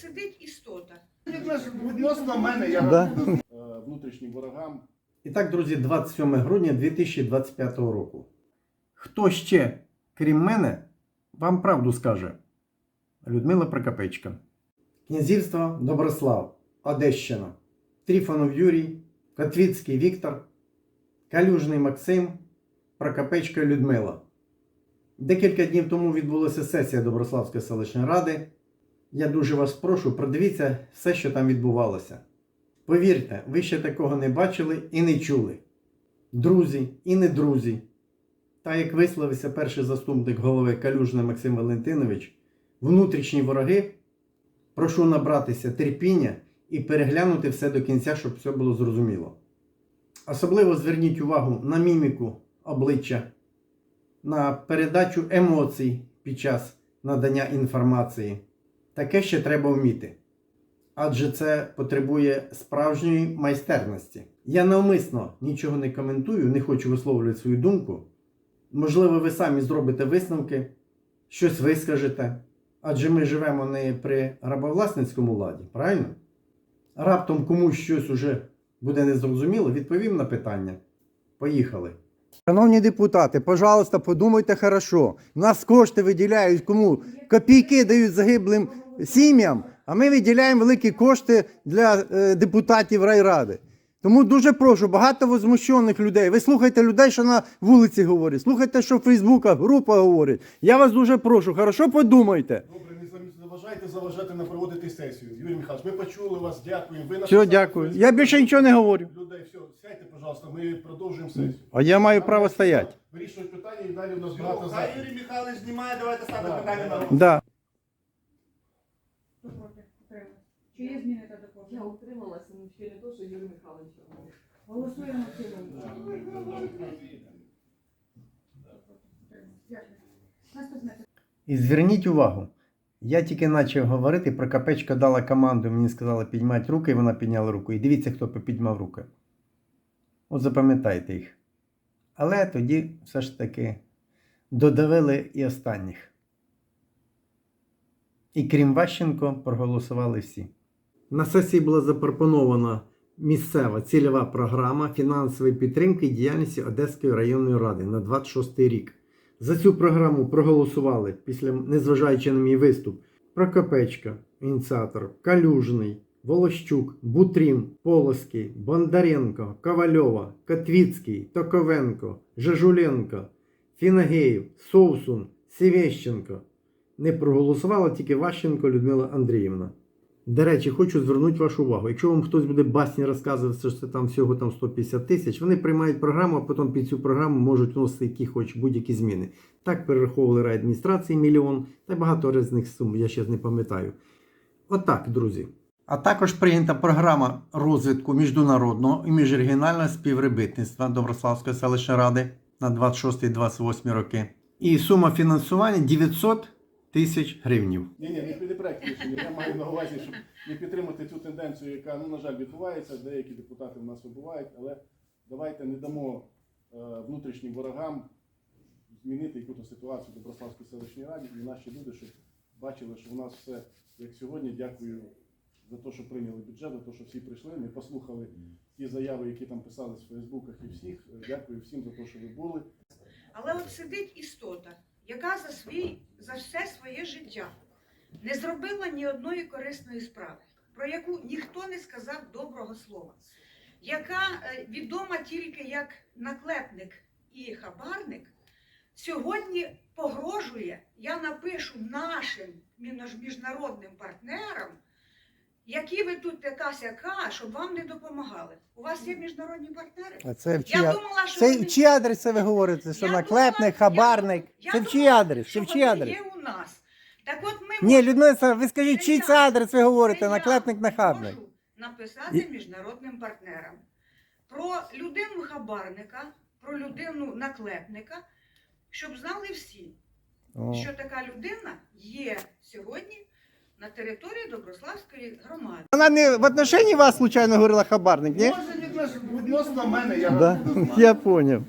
сидить істота. Відносно мене я Да. е, внутрішнім ворогам. І так, друзі, 27 грудня 2025 року. Хто ще, крім мене, вам правду скаже? Людмила Прокопечка. Князівство Доброслав, Одещина. Тріфонов Юрій, Котвіцький Віктор, Калюжний Максим, Прокопечка Людмила. Декілька днів тому відбулася сесія Доброславської селищної ради. Я дуже вас прошу, продивіться все, що там відбувалося. Повірте, ви ще такого не бачили і не чули. Друзі і не друзі. Та як висловився перший заступник голови Калюжний Максим Валентинович, внутрішні вороги, прошу набратися терпіння і переглянути все до кінця, щоб все було зрозуміло. Особливо зверніть увагу на міміку обличчя, на передачу емоцій під час надання інформації. Таке ще треба вміти адже це потребує справжньої майстерності. Я навмисно нічого не коментую, не хочу висловлювати свою думку. Можливо, ви самі зробите висновки, щось вискажете, адже ми живемо не при рабовласницькому ладі, правильно? Раптом комусь щось уже буде незрозуміло, відповім на питання. Поїхали. Шановні депутати, пожалуйста, подумайте хорошо. У нас кошти виділяють кому? Копійки дають загиблим сім'ям, а ми виділяємо великі кошти для е, депутатів райради. Тому дуже прошу, багато возмущених людей. Ви слухайте людей, що на вулиці говорять, слухайте, що в Фейсбуках група говорить. Я вас дуже прошу, хорошо подумайте. Заважайте заважати на проводити сесію. Юрій Михайлович, ми почули вас, дякуємо. Ви Все, написали дякую. Я більше нічого не говорю. Людей, все, сядьте, пожалуйста, ми продовжуємо сесію. А я маю право стояти. Вирішують питання і далі у нас багато Хай заходів. Юрій Михайлович знімає, давайте ставте Да, питання да. на Да. Хто проти? Утримався. Чи є зміни та Я доповнення? утрималася, ну ще не то, що Юрій Михайлович. говорив. Голосуємо в цілому. Дякую. Наступне І зверніть увагу, я тільки почав говорити, Прокопечка дала команду, мені сказали піднімати руки, і вона підняла руку. І дивіться, хто підняв руки. От запам'ятайте їх. Але тоді все ж таки додавили і останніх. І крім Ващенко, проголосували всі. На сесії була запропонована місцева цільова програма фінансової підтримки діяльності Одеської районної ради на 26 рік. За цю програму проголосували після, незважаючи на мій виступ, Прокопечка, ініціатор, Калюжний, Волощук, Бутрін, Полоський, Бондаренко, Ковальова, Котвіцький, Токовенко, Жежуленко, Фінагеєв, Совсун, Сєвєщенко. Не проголосувала тільки Ващенко Людмила Андріївна. До речі, хочу звернути вашу увагу. Якщо вам хтось буде басні розказувати, що це там всього там 150 тисяч, вони приймають програму, а потім під цю програму можуть вносити які хоч будь-які зміни. Так перераховували райадміністрації мільйон та багато різних сум, я ще не пам'ятаю. Отак, друзі. А також прийнята програма розвитку міжнародного і міжрегіонального співробітництва Доброславської селищної ради на 26-28 роки. І сума фінансування 900 тисяч гривнів. Ні, ні, не піде проект рішення. Я маю на увазі, щоб не підтримати цю тенденцію, яка, ну, на жаль, відбувається. Деякі депутати в нас вибувають, але давайте не дамо е, внутрішнім ворогам змінити якусь ситуацію в Доброславській селищній раді і наші люди, щоб бачили, що у нас все як сьогодні. Дякую за те, що прийняли бюджет, за те, що всі прийшли. Ми послухали ті заяви, які там писались в Фейсбуках і всіх. Дякую всім за те, що ви були. Але от сидить істота, яка за свій за все своє життя не зробила ні одної корисної справи, про яку ніхто не сказав доброго слова, яка е, відома тільки як наклепник і хабарник, сьогодні погрожує, я напишу нашим міжнародним партнерам, які ви тут така сяка, щоб вам не допомагали. У вас є міжнародні партнери? А це в Я думала, що Це вони- в чий адрес це ви говорите? Що Я наклепник, думала- хабарник? я Це в чий адрес? Це в чий адрес? Є у нас. Так от ми Ні, Людмила, ви скажіть, Це чий я- це адрес ви говорите? це я Наклепник, нахабник? можу написати І- міжнародним партнерам про людину хабарника, про людину наклепника, щоб знали всі, О. що така людина є сьогодні на території Доброславської громади. Вона не в отношенні вас случайно говорила хабарник, ні? Може, відносно- відносно мене, я Да, я поняв.